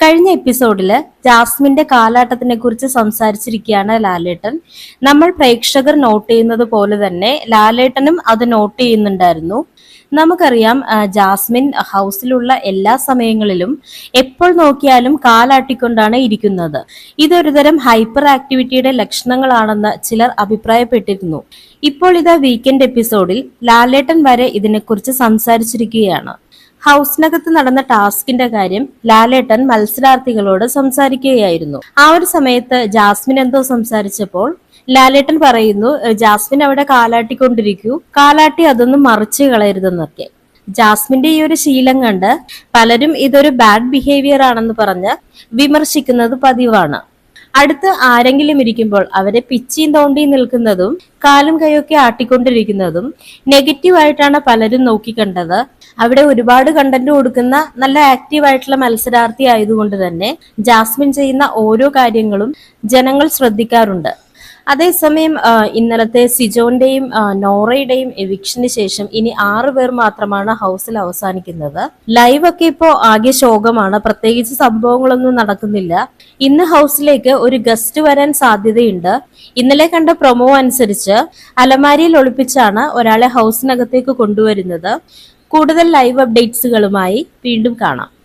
കഴിഞ്ഞ എപ്പിസോഡിൽ ജാസ്മിന്റെ കാലാട്ടത്തിനെ കുറിച്ച് സംസാരിച്ചിരിക്കുകയാണ് ലാലേട്ടൻ. നമ്മൾ പ്രേക്ഷകർ നോട്ട് ചെയ്യുന്നത് പോലെ തന്നെ ലാലേട്ടനും അത് നോട്ട് ചെയ്യുന്നുണ്ടായിരുന്നു. നമുക്കറിയാം ജാസ്മിൻ ഹൗസിലുള്ള എല്ലാ സമയങ്ങളിലും എപ്പോൾ നോക്കിയാലും കാലാട്ടിക്കൊണ്ടാണ് ഇരിക്കുന്നത്. ഇതൊരുതരം ഹൈപ്പർ ആക്ടിവിറ്റിയുടെ ലക്ഷണങ്ങളാണെന്ന് ചിലർ അഭിപ്രായപ്പെട്ടിരുന്നു. ഇപ്പോൾ ഇതാ വീക്കെൻഡ് എപ്പിസോഡിൽ ലാലേട്ടൻ വരെ ഇതിനെക്കുറിച്ച് സംസാരിച്ചിരിക്കുകയാണ്. ഹൗസിനകത്ത് നടന്ന ടാസ്കിന്റെ കാര്യം ലാലേട്ടൻ മത്സരാർത്ഥികളോട് സംസാരിക്കുകയായിരുന്നു. ആ ഒരു സമയത്ത് ജാസ്മിൻ എന്തോ സംസാരിച്ചപ്പോൾ ലാലേട്ടൻ പറയുന്നു "ഏഹ് ജാസ്മിൻ അവിടെ കാലാട്ടിക്കൊണ്ടിരിക്കൂ. കാലാട്ടി അതൊന്നും മറിച്ച് കളയരുതെന്നൊക്കെ. ജാസ്മിന്റെ ഈ ഒരു ശീലം കണ്ട് പലരും ഇതൊരു ബാഡ് ബിഹേവിയർ ആണെന്ന് പറഞ്ഞ് വിമർശിക്കുന്നത് പതിവാണ്. അടുത്ത് ആരെങ്കിലും ഇരിക്കുമ്പോൾ അവരെ പിച്ചിയും തോണ്ടിയും നിൽക്കുന്നതും കാലും കൈയൊക്കെ ആട്ടിക്കൊണ്ടിരിക്കുന്നതും നെഗറ്റീവായിട്ടാണ് പലരും നോക്കിക്കണ്ടത്. അവിടെ ഒരുപാട് കണ്ടന്റ് കൊടുക്കുന്ന നല്ല ആക്റ്റീവ് ആയിട്ടുള്ള മത്സരാർത്ഥി ആയതുകൊണ്ട് തന്നെ ജാസ്മിൻ ചെയ്യുന്ന ഓരോ കാര്യങ്ങളും ജനങ്ങൾ ശ്രദ്ധിക്കാറുണ്ട്. അതേസമയം ഇന്നലത്തെ സിജോന്റെയും നോറയുടെയും എവിക്ഷന് ശേഷം ഇനി ആറ് പേർ മാത്രമാണ് ഹൗസിൽ അവസാനിക്കുന്നത്. ലൈവ് ഒക്കെ ഇപ്പോ ആകെ ശോകമാണ്. പ്രത്യേകിച്ച് സംഭവങ്ങളൊന്നും നടക്കുന്നില്ല. ഇന്ന് ഹൗസിലേക്ക് ഒരു ഗസ്റ്റ് വരാൻ സാധ്യതയുണ്ട്. ഇന്നലെ കണ്ട പ്രൊമോ അനുസരിച്ച് അലമാരിയിൽ ഒളിപ്പിച്ചാണ് ഒരാളെ ഹൗസിനകത്തേക്ക് കൊണ്ടുവരുന്നത്. കൂടുതൽ ലൈവ് അപ്ഡേറ്റ്സുകളുമായി വീണ്ടും കാണാം.